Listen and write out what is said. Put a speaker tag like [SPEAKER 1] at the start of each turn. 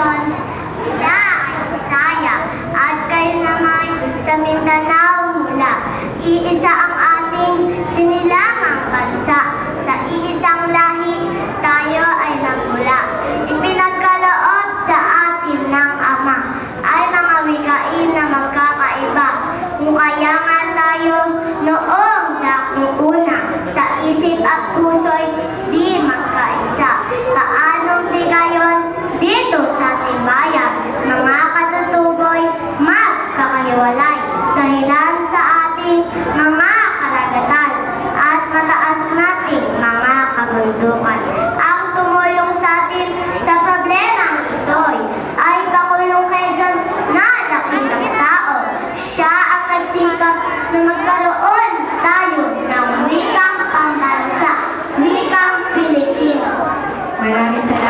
[SPEAKER 1] Quezon, sila ay Bisaya at kayo naman sa Mindanao mula. Iisa ang ating sinilangang bansa. Sa iisang lahi, tayo ay nagmula. Ipinagkaloob sa atin ng Ama ay mga wikain na magkakaiba. Mukaya tayo noong nakuna sa isip at puso'y di dito sa ating bayan, mga katutuboy, magkakahiwalay. Dahilan sa ating mga karagatan at mataas nating mga kabundukan. Ang tumulong sa atin sa problema ito ay Pakulong Quezon na dakilang tao. Siya ang nagsikap na magkaroon tayo ng wikang pambansa, wikang Pilipino.
[SPEAKER 2] Maraming salamat.